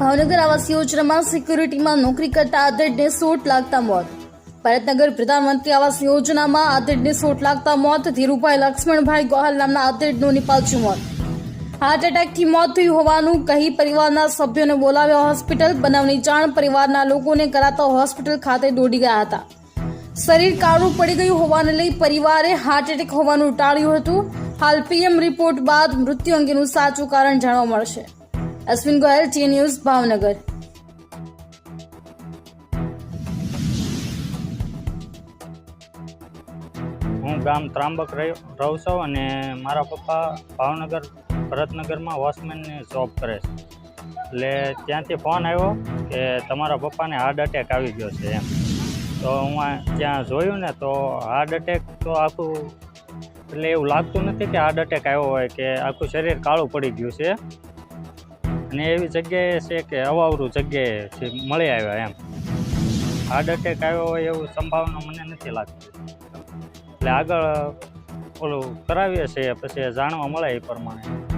ભાવનગર આવાસ યોજનામાં સિક્યુરિટીમાં નોકરી કરતા આદરને સોટ લાગતા મોત. ભરતનગર પ્રધાનમંત્રી આવાસ યોજનામાં આદરને સોટ લાગતા મોત. ધીરુભાઈ લક્ષ્મણભાઈ ગોહલ નામના આદરનું નિપાલચું મોત. હાર્ટ એટેકથી મોત થયું હોવાનું કહી પરિવારના સભ્યોને બોલાવ્યા હોસ્પિટલ. બનાવની જાણ પરિવારના લોકોને કરાતા હોસ્પિટલ ખાતે દોડી ગયા હતા. શરીર કાળું પડી ગયું હોવાને લઈ પરિવારે હાર્ટ એટેક હોવાનું ટાળ્યું હતું. હાલ પીએમ રિપોર્ટ બાદ મૃત્યુ અંગેનું સાચું કારણ જાણવા મળશે. Ashwin Goyal, T news, Bhavnagar. હું ગામ ત્રાંબક રહું છું અને મારા પપ્પા ભાવનગર, ભરતનગરમાં વોચમેનની જોબ કરે છે. એટલે ત્યાંથી ફોન આવ્યો કે તમારા પપ્પાને હાર્ટ એટેક આવી ગયો છે એમ. તો હું ત્યાં જોયું ને તો હાર્ટ એટેક તો આખું, એટલે એવું લાગતું નથી કે હાર્ટ એટેક આવ્યો હોય કે આખું શરીર કાળું પડી ગયું છે. અને એવી જગ્યાએ છે કે અવાવરું જગ્યાએ મળી આવ્યા એમ. હાર્ટ એટેક આવ્યો હોય એવું સંભાવના મને નથી લાગતી. એટલે આગળ ઓલું કરાવીએ છીએ, પછી જાણવા મળે એ પ્રમાણે.